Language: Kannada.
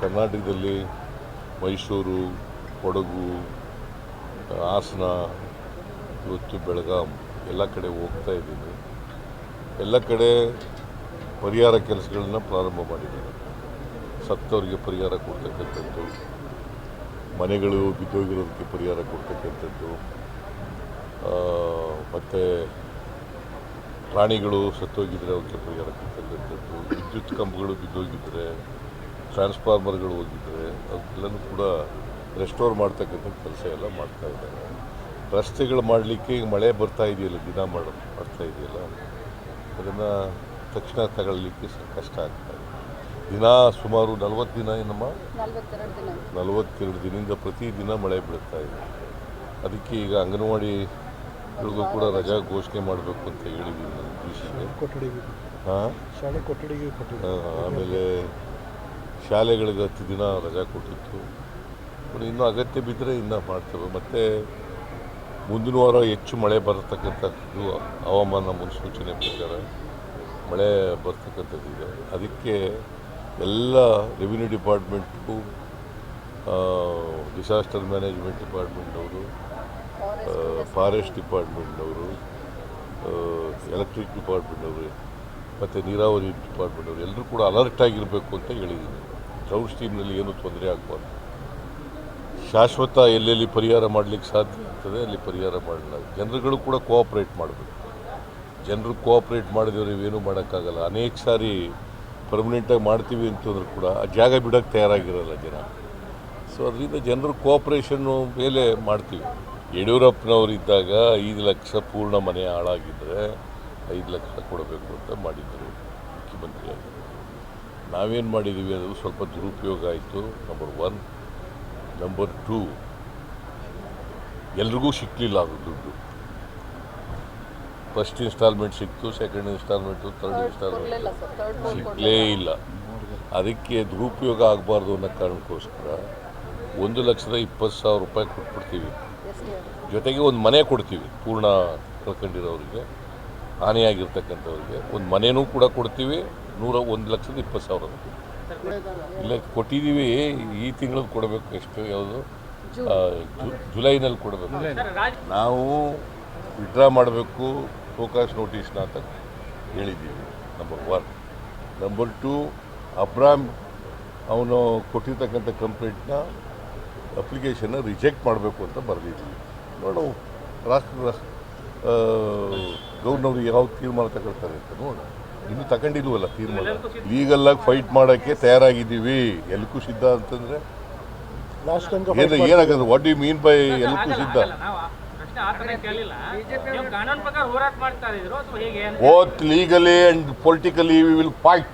ಕರ್ನಾಟಕದಲ್ಲಿ ಮೈಸೂರು, ಕೊಡಗು, ಹಾಸನ, ಇವತ್ತು ಬೆಳಗಾಂ ಎಲ್ಲ ಕಡೆ ಹೋಗ್ತಾ ಇದ್ದೀನಿ. ಎಲ್ಲ ಕಡೆ ಪರಿಹಾರ ಕೆಲಸಗಳನ್ನ ಪ್ರಾರಂಭ ಮಾಡಿದ್ದಾರೆ. ಸತ್ತವರಿಗೆ ಪರಿಹಾರ ಕೊಡ್ತಕ್ಕಂಥದ್ದು, ಮನೆಗಳು ಬಿದ್ದೋಗಿರೋದಕ್ಕೆ ಪರಿಹಾರ ಕೊಡ್ತಕ್ಕಂಥದ್ದು ಮತ್ತು ಪ್ರಾಣಿಗಳು ಸತ್ತೋಗಿದ್ರೆ ಅವಕ್ಕೆ ಪರಿಹಾರ ಕೊಡ್ತಕ್ಕಂಥದ್ದು, ವಿದ್ಯುತ್ ಕಂಬಗಳು ಬಿದ್ದೋಗಿದ್ರೆ ಟ್ರಾನ್ಸ್ಫಾರ್ಮರ್ಗಳು ಹೋಗಿದ್ದರೆ ಅದೆಲ್ಲನೂ ಕೂಡ ರೆಸ್ಟೋರ್ ಮಾಡ್ತಕ್ಕಂಥ ಕೆಲಸ ಎಲ್ಲ ಮಾಡ್ತಾ ಇದ್ದಾರೆ. ರಸ್ತೆಗಳು ಮಾಡಲಿಕ್ಕೆ ಈಗ ಮಳೆ ಬರ್ತಾ ಇದೆಯಲ್ಲ ದಿನ ಮಾಡ ಮಾಡ್ತಾ ಇದೆಯಲ್ಲ ಅದನ್ನು ತಕ್ಷಣ ತಗೊಳ್ಳಲಿಕ್ಕೆ ಕಷ್ಟ ಆಗ್ತಾ ಇದೆ. ದಿನ ಸುಮಾರು ನಲವತ್ತು ದಿನ ಏನಮ್ಮ? ನಲ್ವತ್ತೆರಡು ದಿನ. ದಿನದಿಂದ ಪ್ರತಿದಿನ ಮಳೆ ಬೀಳ್ತಾ ಇದೆ. ಅದಕ್ಕೆ ಈಗ ಅಂಗನವಾಡಿಗಳಿಗೂ ಕೂಡ ರಜಾ ಘೋಷಣೆ ಮಾಡಬೇಕು ಅಂತ ಹೇಳಿದ್ದೀನಿ ನಾನು ಡಿ ಸಿಗೆ ಕೊಠಡಿಗೆ. ಹಾಂ? ಶಾಲೆ ಕೊಠಡಿಗೆ ಕೊಟ್ಟಿದ್ದು ಆಮೇಲೆ ಶಾಲೆಗಳಿಗೆ ಹತ್ತು ದಿನ ರಜಾ ಕೊಟ್ಟಿತ್ತು. ಇನ್ನು ಇನ್ನೂ ಅಗತ್ಯ ಬಿದ್ದರೆ ಇನ್ನೂ ಮಾಡ್ತೇವೆ. ಮತ್ತು ಮುಂದಿನ ವಾರ ಹೆಚ್ಚು ಮಳೆ ಬರತಕ್ಕಂಥದ್ದು ಹವಾಮಾನ ಮುನ್ಸೂಚನೆ ಪ್ರಕಾರ ಮಳೆ ಬರ್ತಕ್ಕಂಥದ್ದಿದೆ ಅದಕ್ಕೆ ಎಲ್ಲ ರೆವಿನ್ಯೂ ಡಿಪಾರ್ಟ್ಮೆಂಟು ಡಿಸಾಸ್ಟರ್ ಮ್ಯಾನೇಜ್ಮೆಂಟ್ ಡಿಪಾರ್ಟ್ಮೆಂಟ್ನವರು ಫಾರೆಸ್ಟ್ ಡಿಪಾರ್ಟ್ಮೆಂಟ್ನವರು ಎಲೆಕ್ಟ್ರಿಕ್ ಡಿಪಾರ್ಟ್ಮೆಂಟ್ನವರು, ಮತ್ತು ನೀರಾವರಿ ಡಿಪಾರ್ಟ್ಮೆಂಟ್ನವರು ಎಲ್ಲರೂ ಕೂಡ ಅಲರ್ಟ್ ಆಗಿರಬೇಕು ಅಂತ ಹೇಳಿದ್ದೀನಿ. ಕ್ರೌಡ್ ಸ್ಟೀಮ್ನಲ್ಲಿ ಏನೂ ತೊಂದರೆ ಆಗಬಾರ್ದು. ಶಾಶ್ವತ ಎಲ್ಲೆಲ್ಲಿ ಪರಿಹಾರ ಮಾಡಲಿಕ್ಕೆ ಸಾಧ್ಯ ಆಗ್ತದೆ, ಅಲ್ಲಿ ಪರಿಹಾರ ಮಾಡಲ್ಲ. ಜನರುಗಳು ಕೂಡ ಕೋಆಪ್ರೇಟ್ ಮಾಡಬೇಕು. ಜನರು ಕೋಆಪ್ರೇಟ್ ಮಾಡಿದವರು ಇವೇನು ಮಾಡೋಕ್ಕಾಗಲ್ಲ. ಅನೇಕ ಸಾರಿ ಪರ್ಮನೆಂಟಾಗಿ ಮಾಡ್ತೀವಿ ಅಂತಂದ್ರೂ ಕೂಡ ಆ ಜಾಗ ಬಿಡೋಕ್ಕೆ ತಯಾರಾಗಿರಲ್ಲ ಜನ. ಸೊ ಅದರಿಂದ ಜನರು ಕೋಆಪ್ರೇಷನ್ನು ಮೇಲೆ ಮಾಡ್ತೀವಿ. ಯಡಿಯೂರಪ್ಪನವರಿದ್ದಾಗ ಐದು ಲಕ್ಷ ಪೂರ್ಣ ಮನೆ ಹಾಳಾಗಿದ್ದರೆ ಐದು ಲಕ್ಷ ಕೊಡಬೇಕು ಅಂತ ಮಾಡಿದ್ದರು ಮುಖ್ಯಮಂತ್ರಿಯಾಗಿ. ನಾವೇನು ಮಾಡಿದ್ದೀವಿ ಅದು ಸ್ವಲ್ಪ ದುರುಪಯೋಗ ಆಯಿತು. ನಂಬರ್ ಒನ್ ನಂಬರ್ ಟೂ ಎಲ್ರಿಗೂ ಸಿಕ್ಕಲಿಲ್ಲ ಅದು ದುಡ್ಡು. ಫಸ್ಟ್ ಇನ್ಸ್ಟಾಲ್ಮೆಂಟ್ ಸಿಕ್ತು ಸೆಕೆಂಡ್ ಇನ್ಸ್ಟಾಲ್ಮೆಂಟು ಥರ್ಡ್ ಇನ್ಸ್ಟಾಲ್ಮೆಂಟ್ ಸಿಕ್ಕಲೇ ಇಲ್ಲ. ಅದಕ್ಕೆ ದುರುಪಯೋಗ ಆಗಬಾರ್ದು ಅನ್ನೋ ಕಾರಣಕ್ಕೋಸ್ಕರ ಒಂದು ಲಕ್ಷದ ಇಪ್ಪತ್ತು ಸಾವಿರ ರೂಪಾಯಿ ಕೊಟ್ಬಿಡ್ತೀವಿ. ಜೊತೆಗೆ ಒಂದು ಮನೆ ಕೊಡ್ತೀವಿ ಪೂರ್ಣ ಕಳ್ಕೊಂಡಿರೋರಿಗೆ. ಹಾನಿಯಾಗಿರ್ತಕ್ಕಂಥವ್ರಿಗೆ. ಒಂದು ಮನೆಯೂ ಕೂಡ ಕೊಡ್ತೀವಿ ನೂರ ಒಂದು ಲಕ್ಷದ ಇಪ್ಪತ್ತು ಸಾವಿರ ಇಲ್ಲ ಕೊಟ್ಟಿದ್ದೀವಿ ಈ ತಿಂಗಳು ಕೊಡಬೇಕು ಎಷ್ಟು ಯಾವುದು? ಜುಲೈನಲ್ಲಿ ಕೊಡಬೇಕು. ನಾವು ವಿಡ್ರಾ ಮಾಡಬೇಕು ಫೋಕಸ್ ನೋಟಿಸ್ನ ಅಂತ ಹೇಳಿದ್ದೀವಿ ನಂಬರ್ ಒನ್ ನಂಬರ್ ಟು ಅಬ್ರಾಮ್ ಅವನು ಕೊಟ್ಟಿರ್ತಕ್ಕಂಥ ಕಂಪ್ಲೇಂಟ್ನ ಅಪ್ಲಿಕೇಶನ್ನ ರಿಜೆಕ್ಟ್ ಮಾಡಬೇಕು ಅಂತ ಬರೆದಿದ್ದೀವಿ. ನೋಡು ರಾಷ್ಟ್ರ ಗೌರ್ನವ್ರು ಯಾವ ತೀರ್ಮಾನ ತಗೊಳ್ತಾರೆ ಅಂತ ನೋಡೋಣ. ಇನ್ನೂ ತಗೊಂಡಿಲ್ವಲ್ಲ ತೀರ್ಮಾನ? ಲೀಗಲ್ಲಾಗಿ ಫೈಟ್ ಮಾಡೋಕ್ಕೆ ತಯಾರಾಗಿದ್ದೀವಿ. ಎಲ್ಲಿ ಸಿದ್ಧ ಅಂತಂದರೆ? ಏನು ಏನಾಗೋದು? ವಾಟ್ ಯು ಮೀನ್ ಬೈ ಎಲ್ಲಿ ಸಿದ್ಧ? ನಾವು ಪ್ರಶ್ನೆ ಆ ಥರ ಕೇಳಿಲ್ಲ. ನೀವು ಪ್ರಕಾರ ಹೋರಾಟ ಮಾಡ್ತಾ ಇದ್ರು ಅಥವಾ ಹೇಗೆ? ಅಂತ both legally and politically we will fight